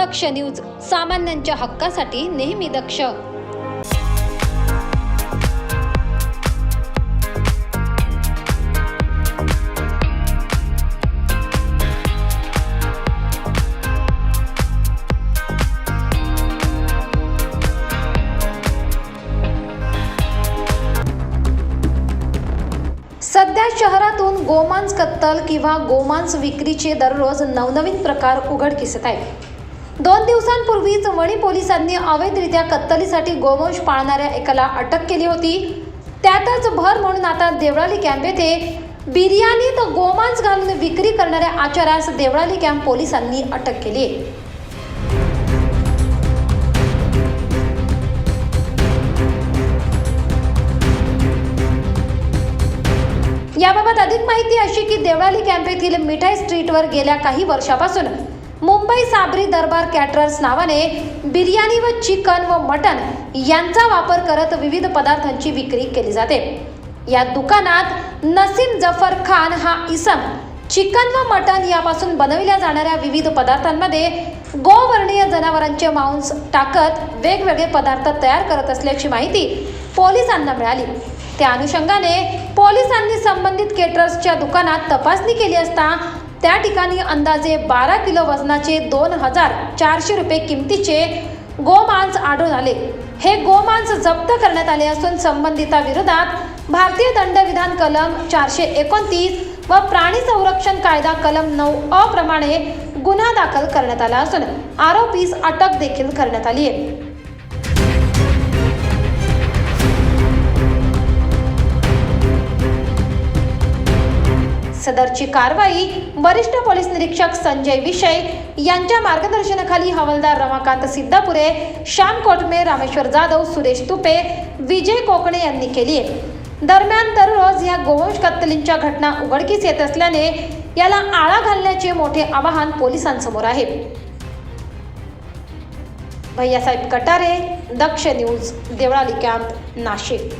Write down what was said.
दक्ष news सामान्यांच्या हक्कासाठी नेहमी दक्ष. सध्या शहरातून गोमांस कत्तल किंवा गोमांस विक्रीचे दररोज नवनवीन प्रकार उघडकीस येत आहेत. दोन दिवसांपूर्वीच वणी पोलिसांनी अवैधरित्या कत्तलीसाठी गोवंश पाळणाऱ्या एकाला अटक केली होती. त्यातच भर म्हणून आता देवळाली कॅम्प येथे बिर्याणीत गोमांस घालून विक्री करणाऱ्या आचार्यास देवळाली कॅम्प पोलिसांनी अटक केली. आहे याबाबत अधिक माहिती अशी की देवळाली कॅम्प येथील मिठाई स्ट्रीटवर गेल्या काही वर्षापासून मुंबई साबरी दरबार कॅटरर्स नावाने बिर्याणी व चिकन व मटन यांचा वापर करत विविध पदार्थांची विक्री केली जाते. या दुकानात नसीम जफर खान हा इसम चिकन व मटन यापासून बनविल्या जाणाऱ्या विविध पदार्थांमध्ये गोवर्णीय जनावरांचे मांस टाकत वेगवेगळे पदार्थ तयार करत असल्याची माहिती पोलिसांना मिळाली. त्या अनुषंगाने पोलिसांनी संबंधित केटरर्सच्या दुकानात तपासणी केली असता त्या ठिकाणी अंदाजे बारा किलो वजनाचे दोन हजार चारशे रुपये किमतीचे गोमांस आढळून आले. हे गोमांस जप्त करण्यात आले असून संबंधिताविरोधात भारतीय दंडविधान कलम चारशे एकोणतीस व प्राणी संरक्षण कायदा कलम नऊ अ प्रमाणे गुन्हा दाखल करण्यात आला असून आरोपीस अटक देखील करण्यात आली आहे. सदरची कारवाई वरिष्ठ पोलीस निरीक्षक संजय विषय यांच्या मार्गदर्शनाखाली हवालदार रमाकांत सिद्धापुरे श्याम कोटमे रामेश्वर जाधव सुरेश तुपे विजय कोकणे यांनी केली आहे. दरम्यान दररोज या गोवंश कत्तलींच्या घटना उघडकीस येत असल्याने याला आळा घालण्याचे मोठे आवाहन पोलिसांसमोर आहे. Bhaiyasaheb Katare Daksh news Deolali camp Nashik.